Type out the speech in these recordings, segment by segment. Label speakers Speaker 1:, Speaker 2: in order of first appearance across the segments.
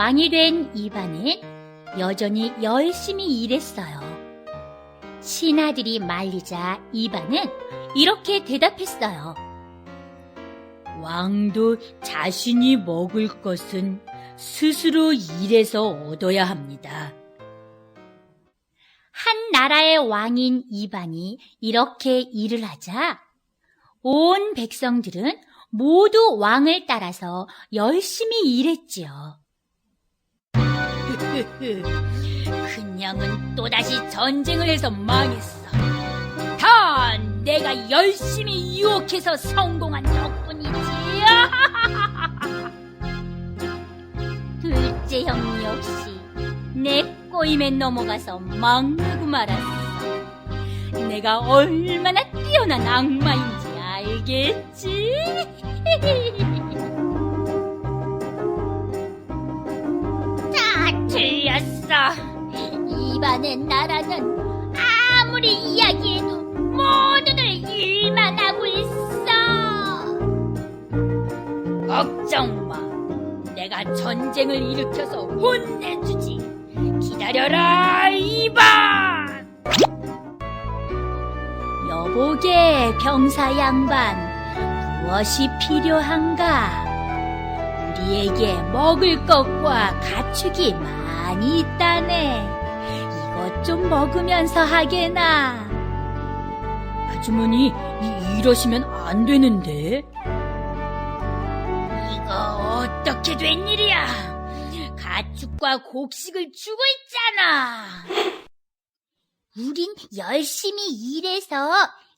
Speaker 1: 왕이 된 이반은 여전히 열심히 일했어요. 신하들이 말리자 이반은 이렇게 대답했어요. 왕도 자신이 먹을 것은 스스로 일해서 얻어야 합니다. 한 나라의 왕인 이반이 이렇게 일을 하자 온 백성들은 모두 왕을 따라서 열심히 일했지요. 그냥은 또다시 전쟁을 해서 망했어. 다 내가 열심히 유혹해서 성공한 덕분이지. 둘째 형 역시 내 꼬임에 넘어가서 망하고 말았어. 내가 얼마나 뛰어난 악마인지 알겠지? 이반의 나라는 아무리 이야기해도 모두들 일만 하고 있어. 걱정 마. 내가 전쟁을 일으켜서 혼내주지. 기다려라, 이반! 여보게, 병사 양반. 무엇이 필요한가? 우리에게 먹을 것과 가축이 많이 있다네. 좀 먹으면서 하게나. 아주머니, 이, 이러시면 안 되는데. 이거 어떻게 된 일이야? 가축과 곡식을 주고 있잖아. 우린 열심히 일해서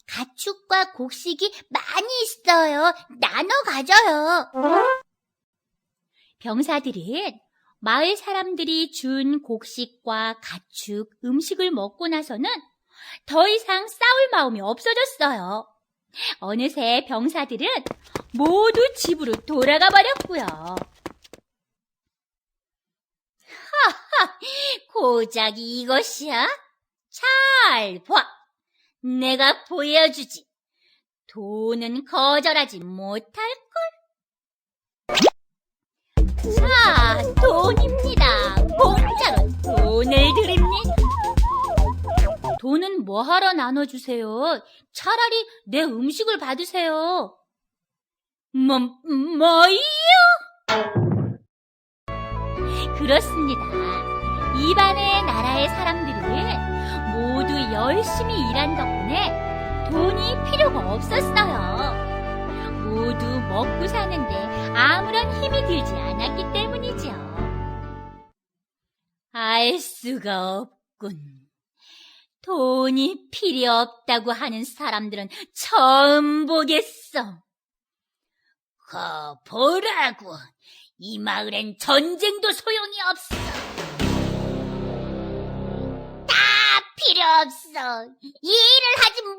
Speaker 1: 가축과 곡식이 많이 있어요. 나눠 가져요. 병사들은 마을 사람들이 준 곡식과 가축, 음식을 먹고 나서는 더 이상 싸울 마음이 없어졌어요. 어느새 병사들은 모두 집으로 돌아가 버렸고요. 하하, 고작 이것이야? 잘 봐. 내가 보여주지. 돈은 거절하지 못할걸. 자, 돈입니다. 공짜로 돈을 드립니다. 돈은 뭐하러 나눠주세요? 차라리 내 음식을 받으세요. 뭐, 뭐요? 그렇습니다. 이반의 나라의 사람들은 모두 열심히 일한 덕분에 돈이 필요가 없었어요. 모두 먹고 사는데 아무런 힘이 들지 않았기 알 수가 없군. 돈이 필요 없다고 하는 사람들은 처음 보겠어. 거 보라고. 이 마을엔 전쟁도 소용이 없어. 다 필요 없어. 일을 하지 못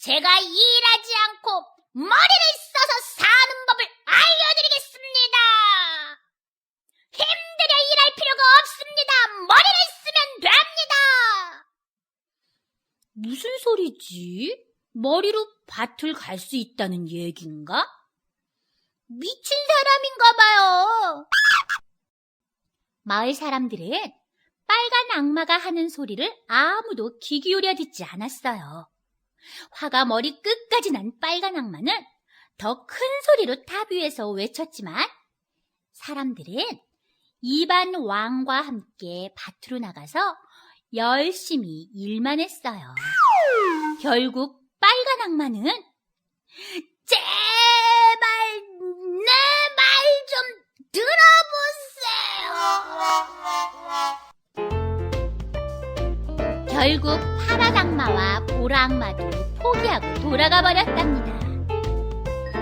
Speaker 1: 제가 일하지 않고 머리를 써서 사는 법을 알려드리겠습니다. 힘들여 일할 필요가 없습니다. 머리를 쓰면 됩니다. 무슨 소리지? 머리로 밭을 갈 수 있다는 얘긴가? 미친 사람인가 봐요. 마을 사람들은 빨간 악마가 하는 소리를 아무도 귀 기울여 듣지 않았어요. 화가 머리 끝까지 난 빨간 악마는 더 큰 소리로 탑 위에서 외쳤지만 사람들은 이반 왕과 함께 밭으로 나가서 열심히 일만 했어요. 결국 빨간 악마는 결국 파란 악마와 보라 악마도 포기하고 돌아가 버렸답니다.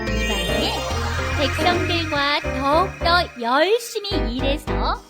Speaker 1: 이반은 백성들과 더욱더 열심히 일해서